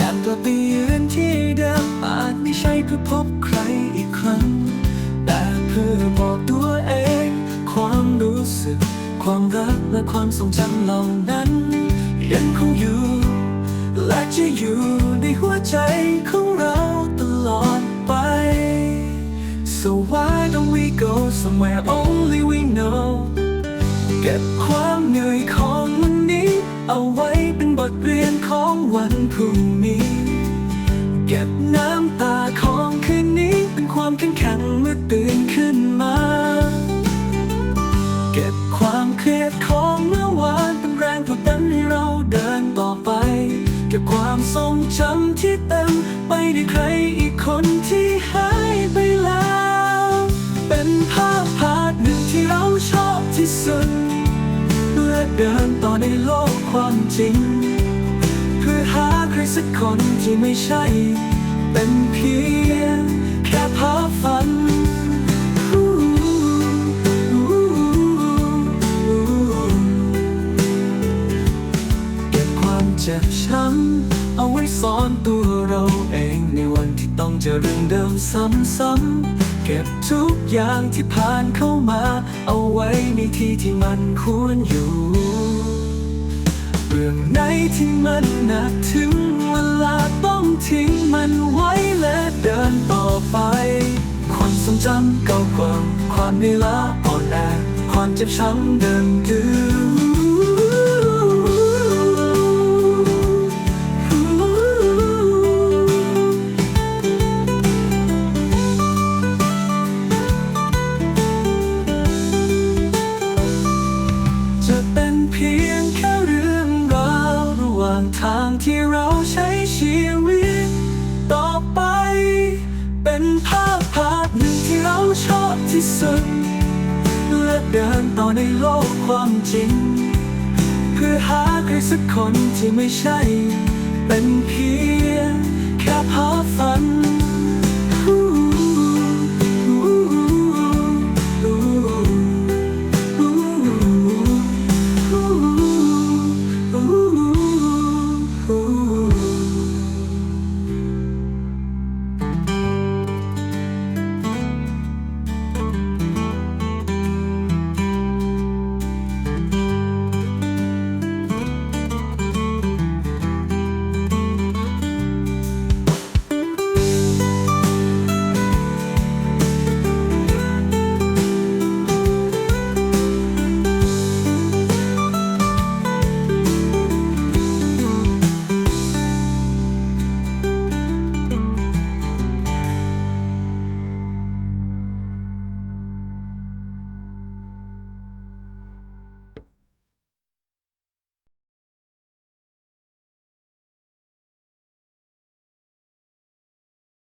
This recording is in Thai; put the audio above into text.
การกลับไปยืนที่เดิมอาจไม่ใช่เพื่อพบใครอีกครั้ง แต่เพื่อบอกตัวเอง ความรู้สึก ความรักและความทรงจำเหล่านั้น ยังคงอยู่ และจะอยู่ในหัวใจของเราตลอดไป so why don't we go somewhere only we know เก็บความเหนื่อยของวันนี้เอาไว้ บทเรียนของวันพรุ่งนี้ เก็บน้ำตาของคืนนี้ เป็นความเข้มแข็งเมื่อตื่นขึ้นมา เก็บความเครียดของเมื่อวานเป็นแรงผลักดันให้เราเดินต่อไป เก็บความทรงจำที่เต็มไปด้วยใครอีกคนที่หา เดินต่อในโลกความจริง เพื่อหาใครสักคนที่ไม่ใช่ เป็นเพียงแค่ภาพฝันเก็บความเจ็บช้ำเอาไว้สอนตัวเราเองในวันที่ต้องเจอเรื่องเดิมซ้ำๆเก็บทุกอย่างที่ผ่านเข้ามา เอาไว้ในที่ที่มันควรอยู่ รื่องไหนที่มันหนักถึงเวลาต้องทิ้งมันไว้และเดินต่อไป ความทรงจำเก่าความความเหนื่อยล้าอ่อนแอความเจ็บช้ำเดิมดืามทางที่เราใช้ชีวิต ต่อไป เป็นภาพภาพหนึ่งที่เราชอบที่สุด และเดินต่อในโลกความจริง เพื่อหาใครสักคนที่ไม่ใช่ เป็นเพียงแค่ภาพฝัน